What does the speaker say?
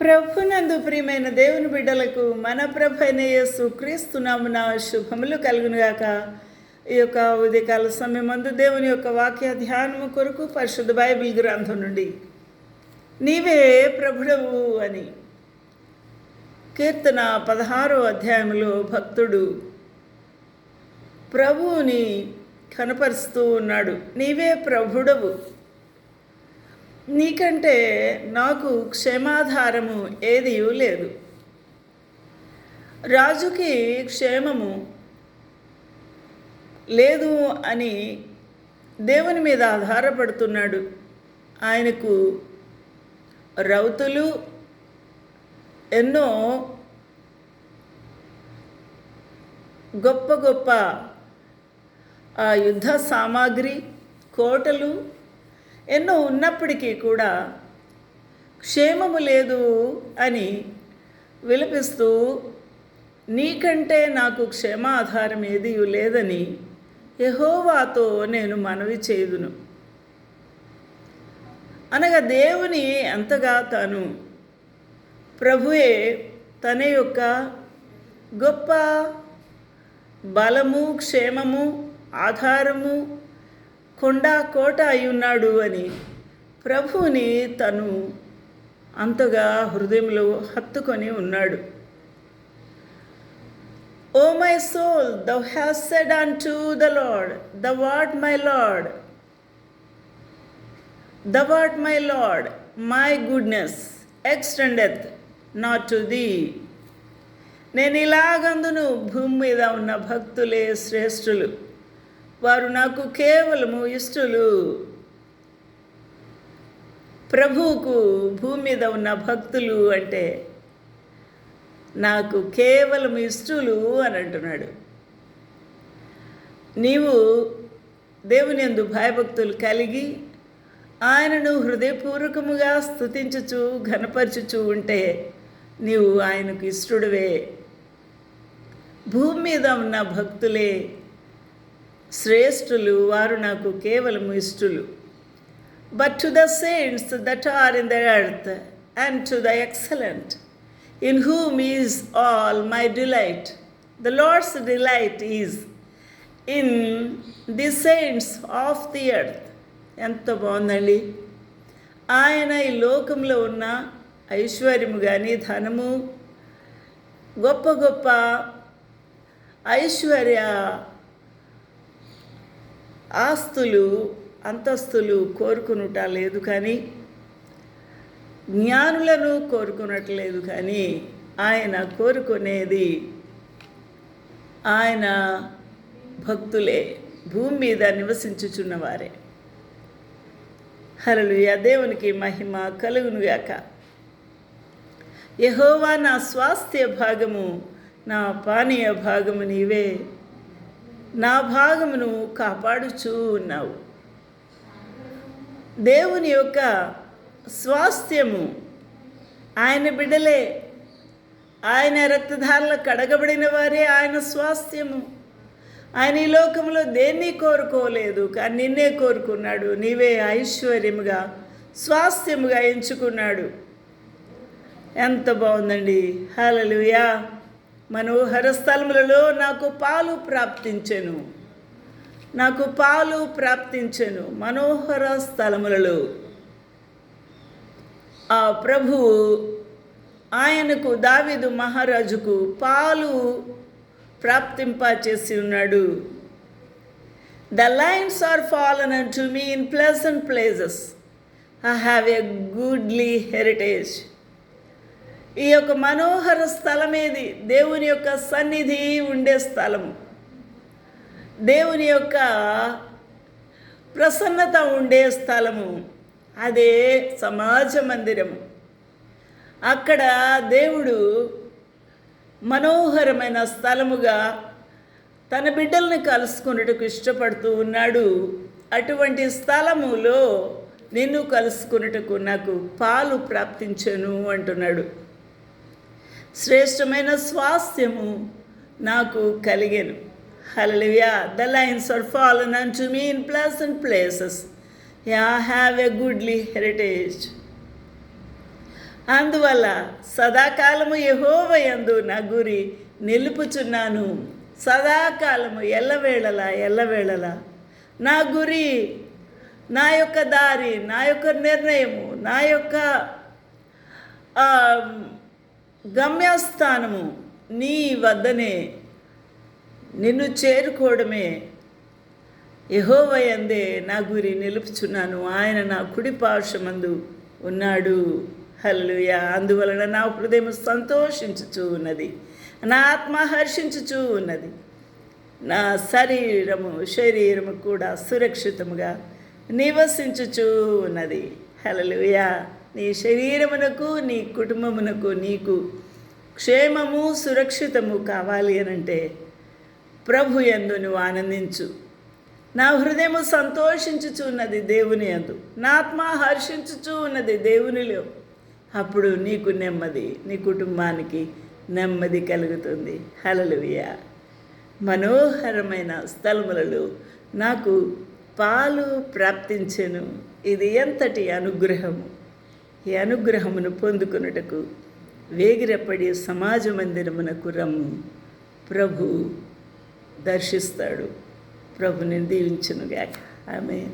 ప్రభునందు ప్రియమైన దేవుని బిడ్డలకు మన ప్రభు యేసు క్రీస్తునామున శుభములు కలుగునుగాక. ఈ యొక్క ఉదయకాల సమయం మందు దేవుని యొక్క వాక్య ధ్యానము కొరకు పరిశుద్ధ బైబిల్ గ్రంథం నుండి నీవే ప్రభుడవు అని కీర్తన పదహారో అధ్యాయంలో భక్తుడు ప్రభువుని కనపరుస్తూ ఉన్నాడు. నీవే ప్రభుడవు. నీకంటే నాకు క్షేమాధారము ఏది లేదు. రాజుకి క్షేమము లేదు అని దేవుని మీద ఆధారపడుతున్నాడు. ఆయనకు రౌతులు ఎన్నో గొప్ప గొప్ప ఆ యుద్ధ సామాగ్రి కోటలు ఎన్నో ఉన్నప్పటికీ కూడా క్షేమము లేదు అని విలపిస్తూ నీకంటే నాకు క్షేమాధారం ఏది లేదని యహోవాతో నేను మనవి చేయుదును. అనగా దేవుని ఎంతగా తాను ప్రభుయే తన యొక్క గొప్ప బలము క్షేమము ఆధారము కొండ కోట అయి ఉన్నాడు అని. ప్రభువుని తను అంతగా హృదయంలో హత్తుకొని ఉన్నాడు. O my soul thou hast said unto the Lord thou art my Lord? Thou art my Lord my goodness extendeth not to thee. నేను ఇలాగందును భూమి మీద ఉన్న భక్తులే శ్రేష్ఠులు. వారు నాకు కేవలము ఇష్టలు. ప్రభువుకు భూమి మీద ఉన్న భక్తులు అంటే నాకు కేవలం ఇష్టలు అని అంటున్నాడు. నీవు దేవుని ఎందు భయభక్తులు కలిగి ఆయనను హృదయపూర్వకముగా స్థుతించుచు ఘనపరచుచు ఉంటే నీవు ఆయనకు ఇష్టడువే. భూమి మీద ఉన్న భక్తులే శ్రేష్ఠులు వారు నాకు కేవలం ఇష్టులు. But to the saints that are in the earth and to the excellent in whom is all my delight the Lord's delight is in the saints of the earth ఎంత బాగుందండి. ఆయన ఈ లోకంలో ఉన్న ఐశ్వర్యము కానీ ధనము గొప్ప గొప్ప ఐశ్వర్య ఆస్తులు అంతస్తులు కోరుకునుట లేదు కానీ జ్ఞానులను కోరుకునట్లేదు కానీ ఆయన కోరుకునేది ఆయన భక్తులే భూమి మీద నివసించుచున్నవారే. హరలు దేవునికి మహిమ కలుగునుగాక. యహోవా నా స్వాస్థ్య భాగము నా పానీయ భాగము నీవే. నా భాగమును కాపాడుచూ ఉన్నావు దేవుని యొక్క స్వాస్థ్యము ఆయన బిడ్డలే ఆయన రక్తధారలు కడగబడిన వారే ఆయన స్వాస్థ్యము. ఆయన ఈ లోకంలో దేన్ని కోరుకోలేదు కానీ నిన్నే కోరుకున్నాడు. నీవే ఐశ్వర్యముగా స్వాస్థ్యముగా ఎంచుకున్నాడు. ఎంత బాగుందండి. హలలుయా మనోహర స్థలములలో నాకు పాలు ప్రాప్తించెను. నాకు పాలు ప్రాప్తించెను మనోహర స్థలములలో. ఆ ప్రభువు ఆయనకు దావిదు మహారాజుకు పాలు ప్రాప్తింపచేసి ఉన్నాడు. The lines are fallen and to me in pleasant places I have a goodly heritage ఈ యొక్క మనోహర స్థలం ఏది దేవుని యొక్క సన్నిధి ఉండే స్థలము. దేవుని యొక్క ప్రసన్నత ఉండే స్థలము. అదే సమాజ మందిరము. అక్కడ దేవుడు మనోహరమైన స్థలముగా తన బిడ్డల్ని కలుసుకున్నట్టుకు ఇష్టపడుతూ ఉన్నాడు. అటువంటి స్థలములో నిన్ను కలుసుకున్నట్టుకు నాకు పాలు ప్రాప్తించను అంటున్నాడు. శ్రేష్టమైన స్వాస్థ్యము నాకు కలిగేను. Hallelujah the lines are fallen unto me in pleasant places yea have a goodly heritage అందువల్ల సదాకాలము యహోవయందు నా గురి నిలుపుచున్నాను. సదాకాలము ఎల్లవేళలా ఎల్లవేళలా నా గురి నా యొక్క దారి నా యొక్క నిర్ణయము నా యొక్క గమ్యస్థానము నీ వద్దనే నిన్ను చేరుకోవడమే యహోవయందే నా గురి నిలుపుచున్నాను. ఆయన నా కుడి పార్శ్వమందు ఉన్నాడు. హల్లుయ అందువలన నా హృదయం సంతోషించుచూ ఉన్నది. నా ఆత్మ హర్షించుచూ ఉన్నది. నా శరీరము శరీరము కూడా సురక్షితముగా నివసించుచూ ఉన్నది. హలలుయా నీ శరీరమునకు నీ కుటుంబమునకు నీకు క్షేమము సురక్షితము కావాలి అనంటే ప్రభు యందు నువ్వు ఆనందించు. నా హృదయము సంతోషించుచు ఉన్నది దేవుని యందు. నా ఆత్మ హర్షించుచు ఉన్నది దేవునిలో అప్పుడు నీకు నెమ్మది నీ కుటుంబానికి నెమ్మది కలుగుతుంది. హలలుయ మనోహరమైన స్థలములలో నాకు పాలు ప్రాప్తించెను. ఇది ఎంతటి అనుగ్రహము. ఈ అనుగ్రహమును పొందుకొనుటకు వేగిరపడి సమాజ మందిరమునకు రమ్ము. ప్రభు దర్శిస్తాడు. ప్రభుని దీవించునుగాక. ఆమె